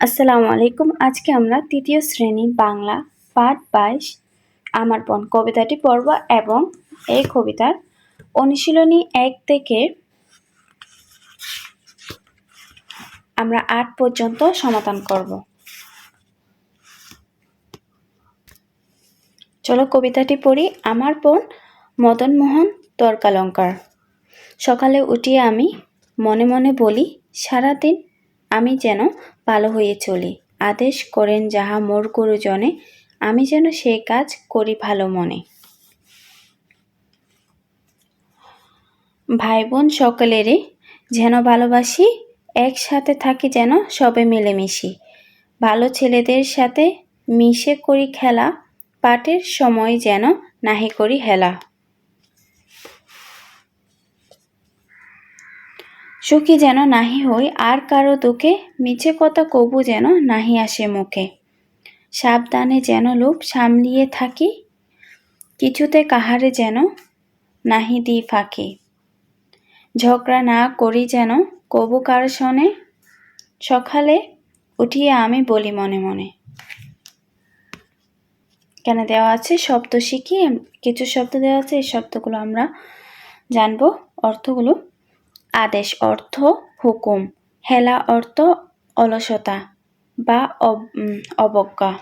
আসসালামু আলাইকুম। আজকে আমরা তৃতীয় শ্রেণি বাংলা পাঠ বাইশ আমার বোন কবিতাটি পড়ব এবং এই কবিতার অনুশীলনী এক থেকে আমরা আট পর্যন্ত সমাধান করব। চলো কবিতাটি পড়ি। আমার বোন মদন মোহন তর্কালঙ্কার। সকালে উঠিয়ে আমি মনে মনে বলি, সারাদিন আমি যেন ভালো হয়ে চলি। আদেশ করেন যাহা মোর গুরুজনে, আমি যেন সে কাজ করি ভালো মনে। ভাই বোন সকলেরই যেন ভালোবাসি, একসাথে থাকি যেন সবে মিলেমিশি। ভালো ছেলেদের সাথে মিশে করি খেলা, পাটের সময় যেন নাহি করি হেলা। সুখী যেন নাহি হই, আর কারও দুঃখে মিছে কথা কবু যেন নাহি আসে মুখে। সাবধানে যেন লোভ সামলিয়ে থাকি, কিছুতে কাহারে যেন নাহি দি ফাঁকি। ঝগড়া না করি যেন কবু কার শনে, সকালে উঠিয়ে আমি বলি মনে মনে। কেন দেওয়া আছে? শব্দ শিখি কিছু শব্দ দেওয়া আছে, এই শব্দগুলো আমরা জানব, অর্থগুলো আদেশ অর্থ হুকুম, হেলা অর্থ অলসতা বা অবজ্ঞা।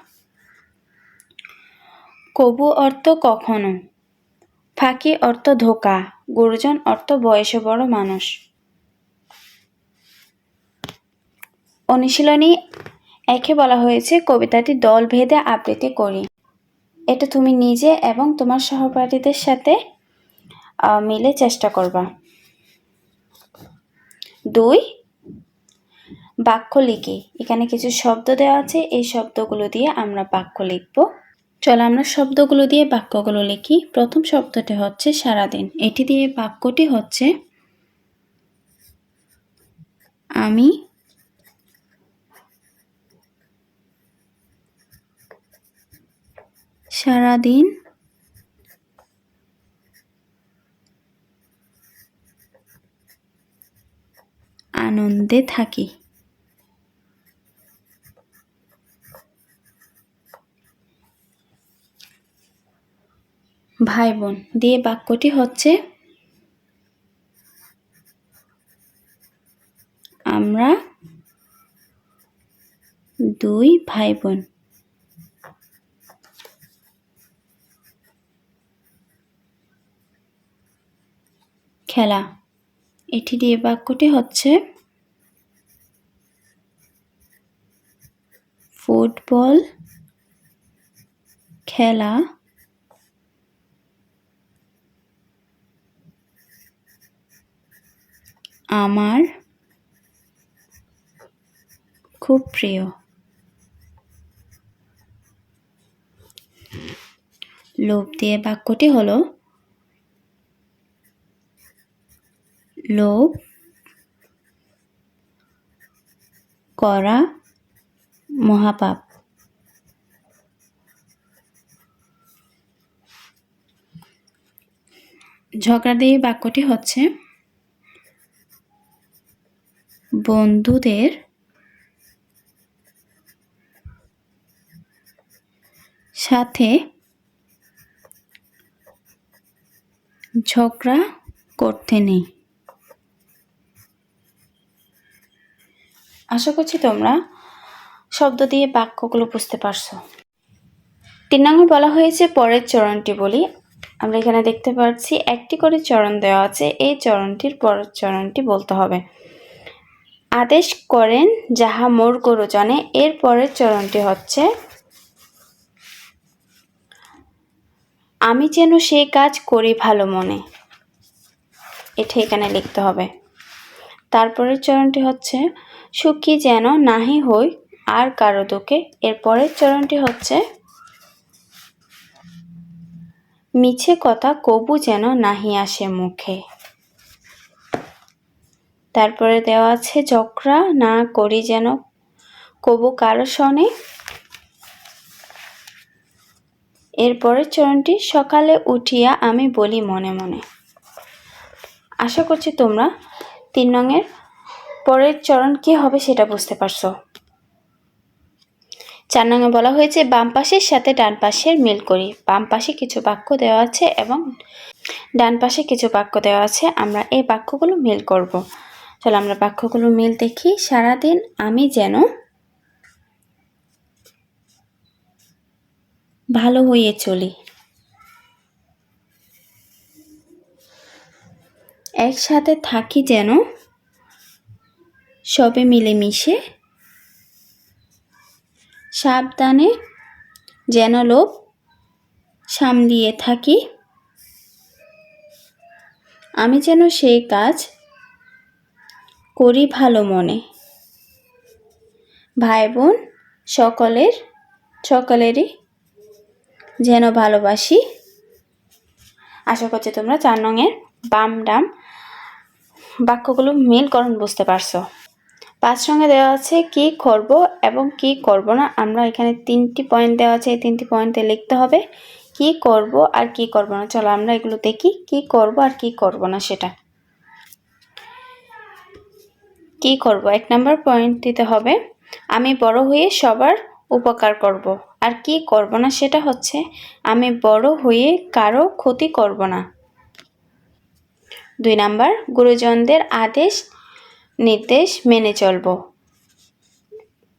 কবু অর্থ কখনো, ফাঁকি অর্থ ধোকা, গুরুজন অর্থ বয়সে বড় মানুষ। অনুশীলনী একে বলা হয়েছে, কবিতাটি দল ভেদে আবৃত্তি করি। এটা তুমি নিজে এবং তোমার সহপাঠীদের সাথে মিলে চেষ্টা করবা। দুই বাক্য লিখি। এখানে কিছু শব্দ দেওয়া আছে, এই শব্দগুলো দিয়ে আমরা বাক্য লিখব। চলো আমরা শব্দগুলো দিয়ে বাক্যগুলো লিখি। প্রথম শব্দটি হচ্ছে সারাদিন। এটি দিয়ে বাক্যটি হচ্ছে, আমি সারাদিন আনন্দে থাকি। ভাই বোন, দিয়ে বাক্যটি হচ্ছে, আমরা দুই ভাই বোন। খেলা। এটি দিয়ে বাক্যটি হচ্ছে ফুটবল খেলা আমার খুব প্রিয়। লোভ দিয়ে বাক্যটি হলো লোভ করা মহাপাপ। ঝগড়া দিয়ে বাক্যটি হচ্ছে বন্ধুদের সাথে ঝগড়া করতে নেই। আশা করছি তোমরা শব্দ দিয়ে বাক্যগুলো বুঝতে পারছ। তিন নম্বর বলা হয়েছে পরের চরণটি বলি। আমরা এখানে দেখতে পাচ্ছি, একটি করে চরণ দেওয়া আছে, এই চরণটির পরের চরণটি বলতে হবে। আদেশ করেন যাহা মোর গুরুজনে এর পরের চরণটি হচ্ছে, আমি যেন সেই কাজ করি ভালো মনে। এটা এখানে লিখতে হবে। তারপরের চরণটি হচ্ছে, সুখী যেন নাহি হই আর কারও দুঃখে এর পরের চরণটি হচ্ছে, মিছে কথা কবু যেন নাহি আসে মুখে। তারপরে দেওয়া আছে চক্রা না করি যেন কবু কারও শনে। এরপরের চরণটি, সকালে উঠিয়া আমি বলি মনে মনে। আশা করছি তোমরা তিন রঙের পরের চরণ কী হবে সেটা বুঝতে পারছ। চার নঙে বলা হয়েছে, বাম পাশের সাথে ডান পাশের মিল করি। বাম পাশে কিছু বাক্য দেওয়া আছে এবং ডান পাশে কিছু বাক্য দেওয়া আছে, আমরা এই বাক্যগুলো মিল করব। চলো আমরা বাক্যগুলো মিল দেখি। সারাদিন আমি যেন ভালো হয়ে চলি। একসাথে থাকি যেন সবে মিলেমিশে সাবধানে যেন লোভ সামলিয়ে থাকি। আমি যেন সেই কাজ করি ভালো মনে। ভাই বোন সকলের, সকলেরই যেন ভালোবাসি। আশা করছি তোমরা চার নঙের বাম ডাম বাক্যগুলো মিলকরণ বুঝতে পারছ। পাঁচ সঙ্গে দেওয়া আছে কি করব এবং কি করব না। আমরা এখানে তিনটি পয়েন্ট দেওয়া আছে, এই তিনটি পয়েন্টে লিখতে হবে কি করব আর কি করব না। চলো আমরা এগুলো দেখি, কি করব আর কি করব না সেটা। কি করব? এক নাম্বার পয়েন্ট দিতে হবে। আমি বড় হয়ে সবার উপকার করব। আর কি করব না সেটা হচ্ছে, আমি বড় হয়ে কারও ক্ষতি করব না। দুই নাম্বার গুরুজনদের আদেশ নির্দেশ মেনে চলব।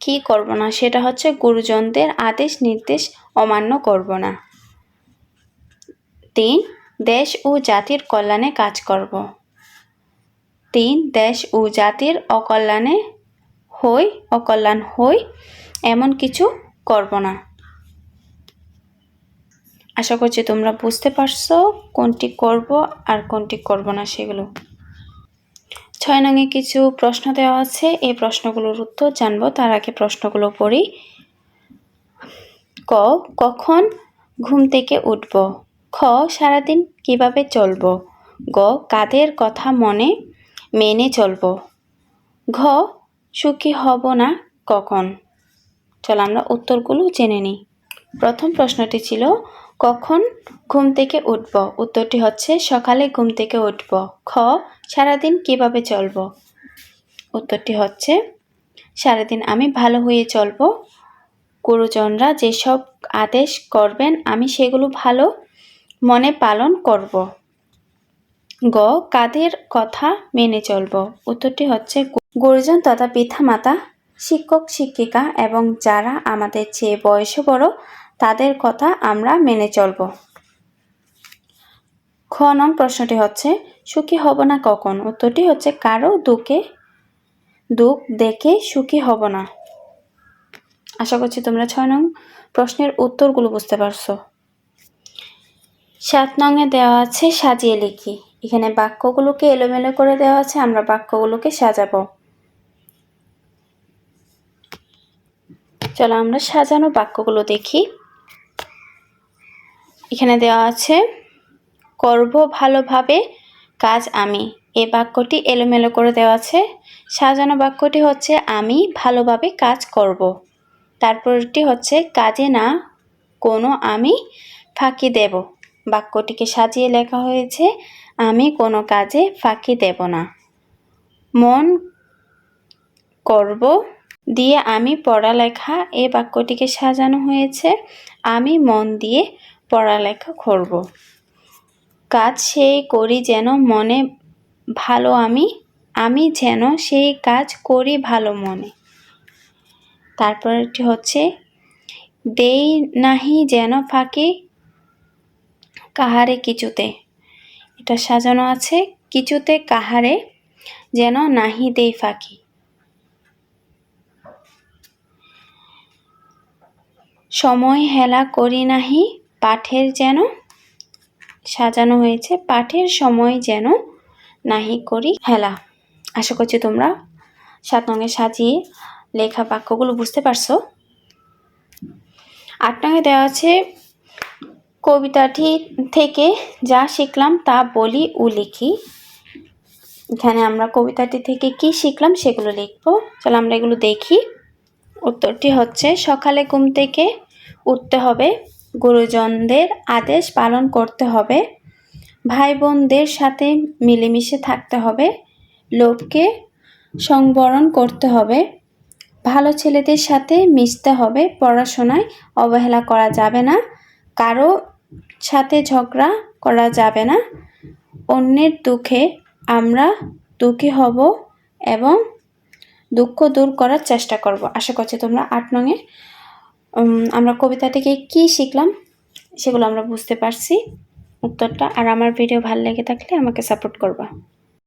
কি করব না? সেটা হচ্ছে গুরুজনদের আদেশ, নির্দেশ অমান্য করব না। তিন, দেশ ও জাতির কল্যাণে কাজ করব। তিন, দেশ ও জাতির অকল্যাণে হই, অকল্যাণ হই, এমন কিছু করব না। আশা করছি তোমরা বুঝতে পারছ কোনটি করব আর কোনটি করব না সেগুলো। ছয় নঙে কিছু প্রশ্ন দেওয়া আছে। এই প্রশ্নগুলোর উত্তর জানব। তার আগে প্রশ্নগুলো পড়ি। ক, কখন ঘুম থেকে উঠব? খ, সারাদিন কীভাবে চলব? গ, কাদের কথা মনে মেনে চলব? ঘ, সুখী হব না কখন? চলো আমরা উত্তরগুলো জেনে নিই। প্রথম প্রশ্নটি ছিল কখন ঘুম থেকে উঠব? উত্তরটি হচ্ছে, সকালে ঘুম থেকে উঠব। খ, সারাদিন কীভাবে চলব? উত্তরটি হচ্ছে, সারাদিন আমি ভালো হয়ে চলব। গুরুজনরা যেসব আদেশ করবেন, আমি সেগুলো ভালো মনে পালন করব। গ, কাদের কথা মেনে চলব? উত্তরটি হচ্ছে, গুরুজন তথা পিতা মাতা শিক্ষক, শিক্ষিকা এবং যারা আমাদের চেয়ে বয়সে বড় তাদের কথা আমরা মেনে চলব। খ নং প্রশ্নটি হচ্ছে, সুখী হব না কখন? উত্তরটি হচ্ছে, কারও দুঃখে, দুঃখ দেখে সুখী হব না। আশা করছি তোমরা ছয় নং প্রশ্নের উত্তরগুলো বুঝতে পারছ। সাত নংয়ে দেওয়া আছে, সাজিয়ে লিখি। এখানে বাক্যগুলোকে এলোমেলো করে দেওয়া আছে, আমরা বাক্যগুলোকে সাজাবো। চলো আমরা সাজানো বাক্যগুলো দেখি। এখানে দেওয়া আছে, করব ভালোভাবে কাজ আমি। এ বাক্যটি এলোমেলো করে দেওয়া আছে, সাজানো বাক্যটি হচ্ছে, আমি ভালোভাবে কাজ করব। তারপরটি হচ্ছে, কাজে না কোনো আমি ফাঁকি দেব। বাক্যটিকে সাজিয়ে লেখা হয়েছে, আমি কোনো কাজে ফাঁকি দেব না। মন করব দিয়ে আমি পড়ালেখা। এ বাক্যটিকে সাজানো হয়েছে, আমি মন দিয়ে পড়ালেখা করব। কাজ সেই করি যেন মনে ভালো আমি আমি যেন সেই কাজ করি ভালো মনে। তারপরটি হচ্ছে, দেই নাহি যেন ফাঁকি কাহারে কিছুতে। এটা সাজানো আছে, কিছুতে কাহারে যেন নাহি দেই ফাঁকি। সময় হেলা করি নাহি পাঠের যেন, সাজানো হয়েছে। পাঠের সময় যেন নাহি করি হেলা। আশা করছি তোমরা সাত রঙে সাজিয়ে লেখা বাক্যগুলো বুঝতে পারছ। আট রঙে দেওয়া আছে, কবিতাটি থেকে যা শিখলাম তা বলি ও লিখি। এখানে আমরা কবিতাটি থেকে কি শিখলাম সেগুলো লিখব। চলো আমরা এগুলো দেখি। উত্তরটি হচ্ছে, সকালে ঘুম থেকে উঠতে হবে। গুরুজনদের আদেশ পালন করতে হবে। ভাই বোনদের সাথে মিলেমিশে থাকতে হবে। লোভকে সংবরণ করতে হবে। ভালো ছেলেদের সাথে মিশতে হবে। পড়াশোনায় অবহেলা করা যাবে না। কারও সাথে ঝগড়া করা যাবে না। অন্যের দুঃখে আমরা দুঃখী হব এবং দুঃখ দূর করার চেষ্টা করব। আশা করছি তোমরা আট নঙে আমরা কবিতা থেকে কি শিখলাম সেগুলো আমরা বুঝতে পারছি, উত্তরটা। আর আমার ভিডিও ভালো লেগে থাকলে আমাকে সাপোর্ট করবা।